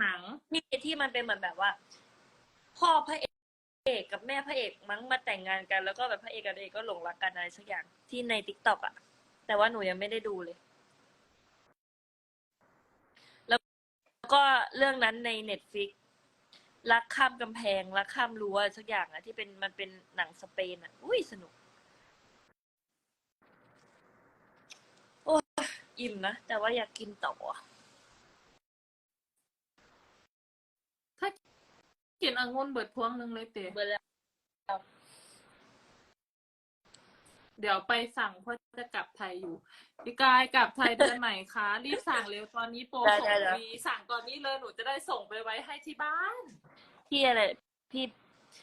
หนังที่ที่มันเป็นเหมือนแบบว่า พ่อพระเอกกับแม่พระเอกมั้งมาแต่งงานกัน แล้วก็แบบพระเอกกับนางเอกก็หลงรักกันอะไรสักอย่างที่ในติ๊กต็อกอะแต่ว่าหนูยังไม่ได้ดูเลย แล้วก็เรื่องนั้นในเน็ตฟิกรักข้ามกำแพงรักข้ามรั้วอะไรสักอย่างอะที่เป็นมันเป็นหนังสเปนอะอุ้ยสนุก โอ้ยอิ่มนะ แต่ว่าอยากกินต่ออะ ถ้า กินองุ่นเบิดพวงหนึ่งเลยเต๋เบื่อแล้ว เดี๋ยวไปสั่งเพราะจะกลับไทยอยู่พี่กายกลับไทยเดือนไหนคะ รีบสั่งเร็วตอนนี้โปรได้ส่งได้ได้ฟรีสั่งตอนนี้เลยหนูจะได้ส่งไปไว้ให้ที่บ้าน พี่อะไร พี่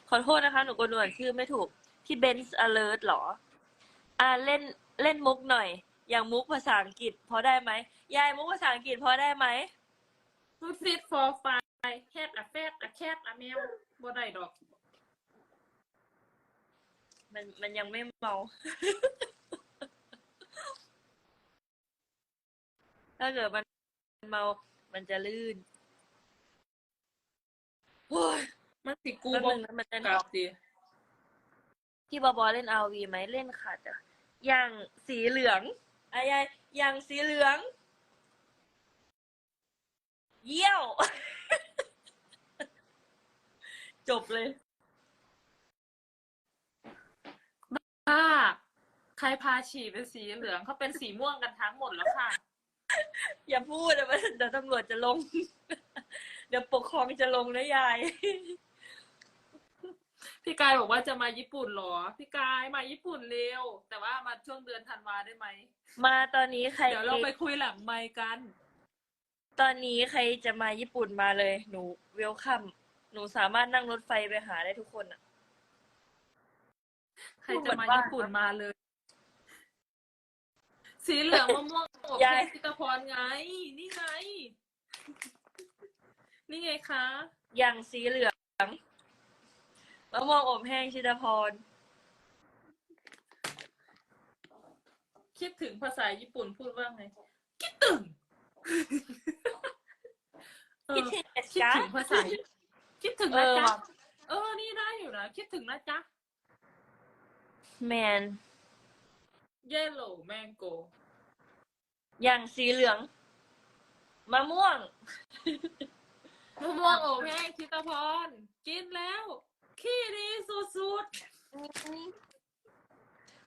ขอโทษนะคะ หนูกดหนวดชื่อไม่ถูก พี่เบนซ์อเลิร์หรอ อ่าเล่นเล่นมุกหน่อย อย่างมุกภาษาอังกฤษพอได้ไหม ยายมุกภาษาอังกฤษพอได้ไหมฟูดฟิต for five แคทอะแฟดอะแคทอะแมวบ่ได้ดอก มันมันยังไม่เมา ถ้าเกิดมันเมา มันจะลื่นโอ้ยมันสิกูแป๊บบ่นึงนะมันจะกลับดิพี่บอบอเล่นอาวีไหมเล่นค่ะแต่อย่างสีเหลืองอายายอย่างสีเหลือง เยี่ยว จบเลยถ้าใครพาฉี่เป็นสีเหลืองเขาเป็นสีม่วงกันทั้งหมดแล้วค่ะ อย่าพูดนะเดี๋ยวตำรวจจะลง เดี๋ยวปกครองจะลงนะยาย พี่กายบอกว่าจะมาญี่ปุ่นเหรอ พี่กายมาญี่ปุ่นเร็ว แต่ว่ามาช่วงเดือนธันวาได้ไหม มาตอนนี้ใคร เดี๋ยวเราไปคุยหลังไมค์กัน ตอนนี้ใครจะมาญี่ปุ่นมาเลย หนูเวลคัม หนูสามารถนั่งรถไฟไปหาได้ทุกคนอะ ใครจะมาญี่ปุ่นมาเลย สีเหลืองมะม่วงอบยายแห้งพิตาพรไง นี่ไง นี่ไงคะ อย่างสีเหลืองมะม่วงอบแห้งชิตาพร คิดถึงภาษาญี่ปุ่นพูดว่าไง คิดถึงเอคิดอถึงนะคิดจ๊ะ ถึงภาษา คิดถึงเอนะอจ๊ะว่ะเออ นี่ได้อยู่นะคิดถึงนะจ๊ะ แมน yellow mango อย่างสีเหลือง มะม่วง มะม่วงอบแห้งชิตาพร กินแล้ว ขี้ดีสุด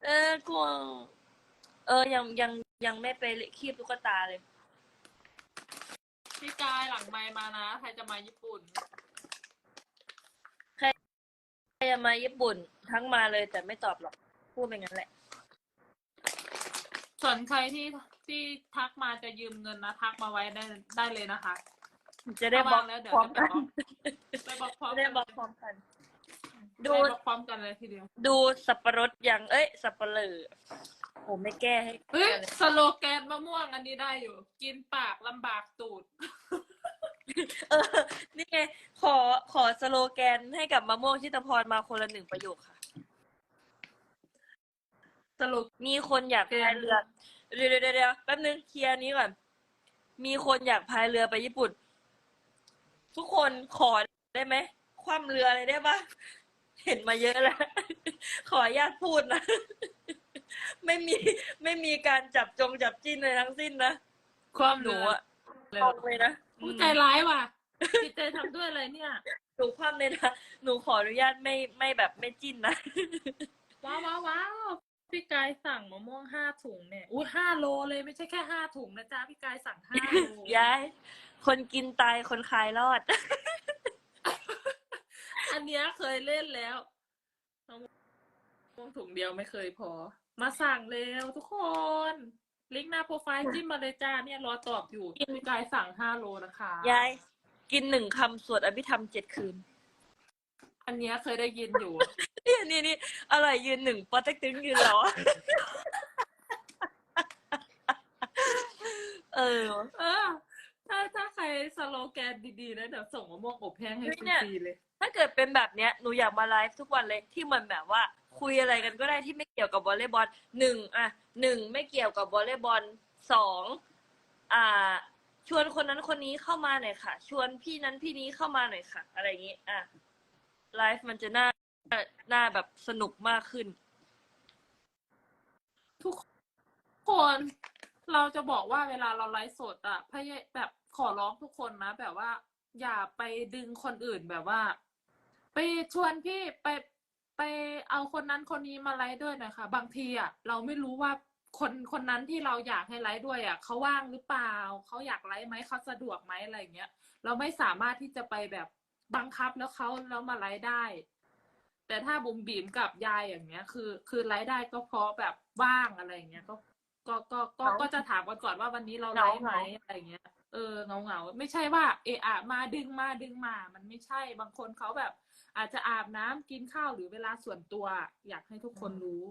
เออกลัวเออ ยังยังยังไม่ไปคีบตุ๊กตาเลย ๆพี่กายหลังไมค์มานะ ใครจะมาญี่ปุ่นใคร จะมาญี่ปุ่นทั้งมาเลยแต่ไม่ตอบหรอกพูดไปงั้นแหละ ส่วนใครที่ที่ทักมาจะยืมเงินนะทักมาไว้ได้ได้เลยนะคะจะได้บล็อกถ้าวางแล้วเดี๋ยวพร้อมจะกันไปบล็อกพร้อมจะได้บล็อกพร้อมกัน ดูได้บล็อกพร้อมกันเลยทีเดียว ดูสับปะรดยังเอ้ย สับปะเหร่อโอ้ไม่แก้ให้เฮ้ยเลยสโลแกนมะม่วงอันนี้ได้อยู่ กินปากลำบากตูด เออ นี่ไงขอขอสโลแกนให้กับมะม่วงชิตาพรมาคนละหนึ่งประโยคค่ะ สรุปมีคนอยากพายเรือเดี๋ยวเดี๋ยวเดี๋ยวแป๊บนึงเคลียร์นี้ก่อน มีคนอยากพายเรือไปญี่ปุ่น ทุกคนขอได้ไหม คว่ำเรืออะไรได้ปะเห็นมาเยอะแล้ว ขออนุญาตพูดนะ ไม่มีไม่มีการจับจงจับจิ้นเลยทั้งสิ้นนะ ความหนูอะเลยตรงเลยนะ ผู้ใจร้ายว่ะจิตใจทำด้วยอะไรเนี่ย หนูคว่ำเลยนะหนูขออนุญาตไม่ไม่แบบไม่จิ้นนะ ว้าวว้าวว้าวพี่กายสั่งมะม่วงห้าถุงเนี่ยอุ้ยห้าโลเลยไม่ใช่แค่ห้าถุงนะจ๊ะพี่กายสั่งห้าโลยาย คนกินตายคนคายรอด อันเนี้ยเคยเล่นแล้วมะม่วงถุงเดียวไม่เคยพอ มาสั่งเร็วทุกคน ลิงก์หน้าโปรไฟล์จิ้มมาเลยจ้าเนี่ยรอตอบอยู่พี่กายสั่งห้าโลนะคะยายกินหนึ่งคำสวดอภิธรรมเจ็ดคืน อันเนี้ยเคยได้ยินอยู่นี่นี่นี่อะไรยืนหนึ่งปอเต็กตึงยืนเหรอ เออ เออ ถ้าถ้าใครสโลแกนดีๆนะเดี๋ยวส่งมะม่วงอบแห้งให้ฟเนี่ยรีๆเลย ถ้าเกิดเป็นแบบเนี้ยหนูอยากมาไลฟ์ทุกวันเลยที่มันแบบว่า คุยอะไรกันก็ได้ที่ไม่เกี่ยวกับวอลเลย์บอลหนึ่งอะหนึ่งไม่เกี่ยวกับวอลเลย์บอลสองอ่า ชวนคนนั้นคนนี้เข้ามาหน่อยค่ะ ชวนพี่นั้นพี่นี้เข้ามาหน่อยค่ะ อะไรอย่างงี้อะไลฟ์มันจะน่าน่าแบบสนุกมากขึ้น ทุกคน เราจะบอกว่าเวลาเราไลฟ์สดอะพยแบบขอร้องทุกคนนะ แบบว่า อย่าไปดึงคนอื่นแบบว่า ไปชวนพี่ไปไปเอาคนนั้นคนนี้มาไลฟ์ด้วยหน่อยค่ะ บางทีอะเราไม่รู้ว่าคนคนนั้นที่เราอยากให้ไลฟ์ด้วยอะเขาว่างหรือเปล่าเขาอยากไลฟ์ไหมเขาสะดวกไหมอะไรอย่างเงี้ย เราไม่สามารถที่จะไปแบบบังคับแล้วเขาแล้วมาไลฟ์ได้ แต่ถ้าบุ๋มบีมกับยายอย่างเงี้ย คือ คือไลฟ์ได้ก็เพราะแบบว่างอะไรอย่างเงี้ยก็ ก็ก็ก็เหงาก็จะถามกันก่อนว่าวันนี้เราเหไลงาฟ์ไหมเหงาอะไรเงี้ย เออเงาเงาๆไม่ใช่ว่า เอะอะมาดึงมาดึงมา มันไม่ใช่บางคนเขาแบบ อาจจะอาบน้ำกินข้าวหรือเวลาส่วนตัว อยากให้ทุกคนรู้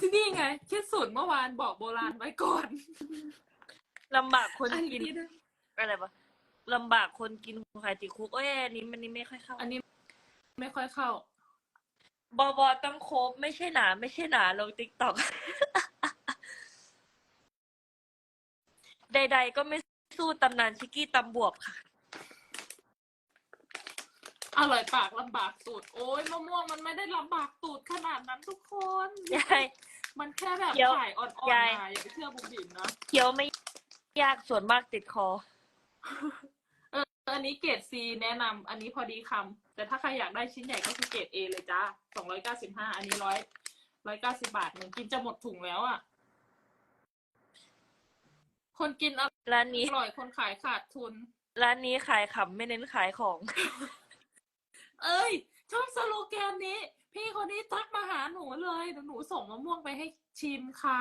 ที่นี่ไงคิดสูตรเมื่อวานบอกโบราณไว้ก่อนลำบากคนอันกินนี้ด้วยอะไรปะลำบากคนกินไข่ติดคุกเอ้ยอันนี้มันนี่ไม่ค่อยเข้า อันนี้ ไม่ค่อยเข้า บอบอต้องโคบไม่ใช่หนา ไม่ใช่หนาลงติ๊กต็อก ใด ๆ ก็ไม่สู้ตำนานชิกกี้ตำบวบค่ะ อร่อยปากลำบากตูดโอ้ยมะม่วงมันไม่ได้ลำบากตูดขนาดนั้นทุกคน ยาย มันแค่แบบเดี๋ยวถ่ายอ่อนๆยาย มาอย่าไปเชื่อบุ๋มบิ๋มนะ เคี้ยวไม่ยากส่วนมากติดคอเอออั นนี้เกรด C แนะนำอันนี้พอดีคำแต่ถ้าใครอยากได้ชิ้นใหญ่ก็คือเกรด A เลยจ้าสองร้อยเก้าสิบห้าอันนี้ร้อยร้อยเก้าสิบาทหนึ่งกินจะหมดถุงแล้วอะ คนกินอร้านนี้ ร่อยคนขายขาดทุน ร้านนี้ขายขำไม่เน้นขายของ เอ้ย ชอบสโลแกนนี้ พี่คนนี้ทักมาหาหนูเลยเดี๋ยวหนูส่งมะม่วงไปให้ชิมค่ะ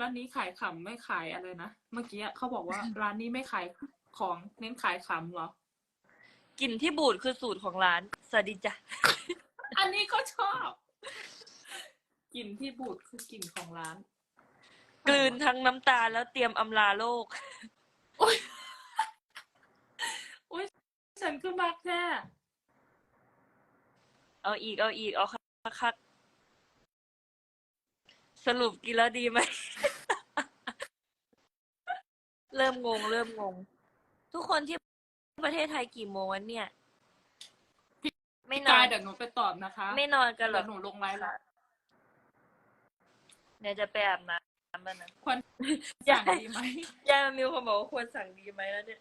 ร้านนี้ขายขำไม่ขายอะไรนะเมื่อกี้เขาบอกว่า ร้านนี้ไม่ขาย ของเน้นขายขำเหรอ กลิ่นที่บูดคือสูตรของร้าน สวัสดีจ้ะ อันนี้ก็ชอบ กลิ่นที่บูดคือกลิ่นของร้าน กลืนทั้งน้ำตาแล้วเตรียมอำลาโลก โอ๊ยโอ๊ยฉันก็มักแท้เอาอีกเอาอีกเอาคักๆสรุปกินแล้วดีไหม เริ่มงง เริ่มงง ทุกคนที่ประเทศไทยกี่โมงวันเนี่ย ไม่นอกายนเดี๋ยวหนูไปตอบนะคะไม่นอนกันหรเดี๋อยวหนูลงไลน์ละเดี๋ยวจะไปอาบน้ำแล้วนะควรยาสั่งยดีไหม ยายมีคนบอกว่าควรสั่งดีไหมแล้วเนี่ย